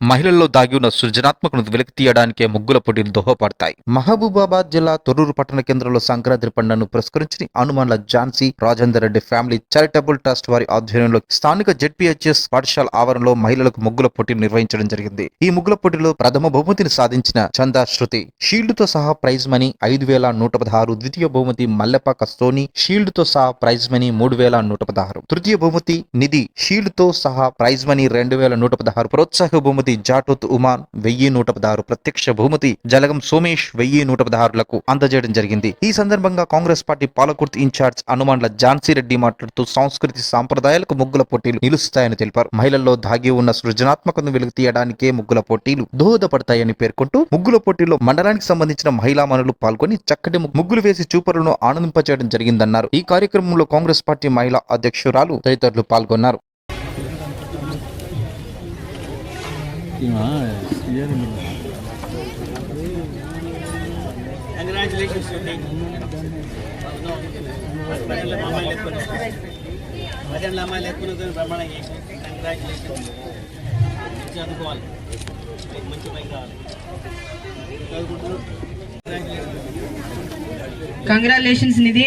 మహిళల్లో దాగి ఉన్న సృజనాత్మకను వెలికి తీయడానికే ముగ్గుల పోటీలు దోహపడతాయి మహబూబాబాద్ జిల్లా తొర్రూరు పట్టణ కేంద్రంలో సంక్రాంతి పండుగను పురస్కరించిన Anumanula Jhansi Rajender Reddy family charitable trust వారి ఆధ్వర్యంలో స్థానిక జెడ్పీహెచ్ఎస్ పాఠశాల ఆవరణలో మహిళలకు ముగ్గుల పోటీలు నిర్వహించడం జరిగింది. ఈ ముగ్గుల పోటీలో ప్రథమ బహుమతిని సాధించిన చందా శృతి షీల్డ్తో సహా ప్రైజ్ మనీ ఐదు వేల నూట పదహారు ద్వితీయ బహుమతి మల్లెపాక సోని షీల్డ్తో సహా ప్రైజ్ మనీ మూడు వేల నూట పదహారు తృతీయ బహుమతి నిధి షీల్డ్తో సహా ప్రైజ్ మనీ రెండు వేల నూట పదహారు ప్రోత్సాహ బహుమతి జాటోత్ ఉమాన్ వెయ్యి నూట పదహారు ప్రత్యక్ష బహుమతి జలగం సోమేష్ వెయ్యి నూట పదహారులకు అందజేయడం జరిగింది. ఈ సందర్భంగా Congress party Palakurthi incharge Anumanla Jhansi Reddy మాట్లాడుతూ సంస్కృతి సాంప్రదాయాలకు ముగ్గుల పోటీలు నిలుస్తాయని తెలిపారు. మహిళల్లో దాగి ఉన్న సృజనాత్మకతను వెలుగు తీయడానికే ముగ్గుల పోటీలు దోహదపడతాయని పేర్కొంటూ ముగ్గుల పోటీలో మండలానికి సంబంధించిన మహిళా మనులు పాల్గొని చక్కటి ముగ్గులు వేసి చూపరులను ఆనందింపచేయడం జరిగిందన్నారు. ఈ కార్యక్రమంలో కాంగ్రెస్ పార్టీ మహిళా అధ్యక్షురాలు తదితరులు పాల్గొన్నారు. భజనల అమ్మాయిలు ఎక్కువ ప్రమాణం చేసి కంగ్రాచులేషన్స్ చదువుకోవాలి మంచి రావాలి. చదువుకుంటూ కంగ్రాచులేషన్స్ నిధి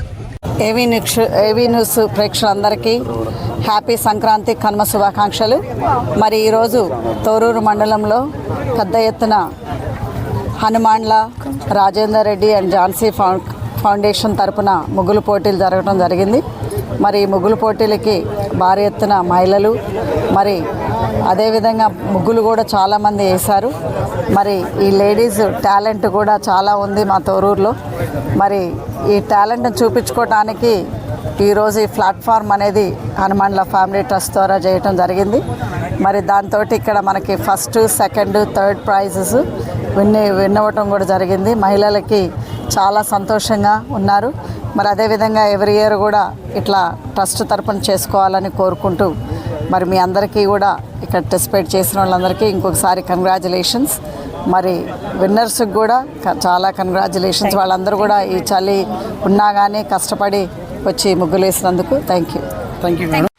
ఏవీ న్యూస్ ఏవీ న్యూస్ ప్రేక్షకులందరికీ హ్యాపీ సంక్రాంతి కన్మ శుభాకాంక్షలు. మరి ఈరోజు తోరూరు మండలంలో పెద్ద ఎత్తున హనుమాన్ల రాజేందర్ రెడ్డి అండ్ ఝాన్సీ ఫౌండేషన్ తరపున ముగ్గులు పోటీలు జరగడం జరిగింది. మరి ముగ్గులు పోటీలకి భారీ ఎత్తున మహిళలు మరి అదేవిధంగా ముగ్గులు కూడా చాలామంది వేశారు. మరి ఈ లేడీస్ టాలెంట్ కూడా చాలా ఉంది మా తోరూరులో. మరి ఈ టాలెంట్ని చూపించుకోవటానికి ఈరోజు ఈ ప్లాట్ఫామ్ అనేది హనుమాన్ల ఫ్యామిలీ ట్రస్ట్ ద్వారా చేయటం జరిగింది. మరి దాంతో ఇక్కడ మనకి first second third prizes win win అవ్వటం కూడా జరిగింది. మహిళలకి చాలా సంతోషంగా ఉన్నారు. మరి అదేవిధంగా ఎవ్రీ ఇయర్ కూడా ఇట్లా ట్రస్ట్ తరపున చేసుకోవాలని కోరుకుంటూ మరి మీ అందరికీ కూడా ఇక్కడ పార్టిసిపేట్ చేసిన వాళ్ళందరికీ ఇంకొకసారి కంగ్రాచులేషన్స్ మరి విన్నర్స్కి కూడా చాలా కంగ్రాచులేషన్స్ వాళ్ళందరూ కూడా ఈ చలి ఉన్నా కానీ కష్టపడి వచ్చి ముగ్గులు వేసినందుకు థ్యాంక్ యూ థ్యాంక్ యూ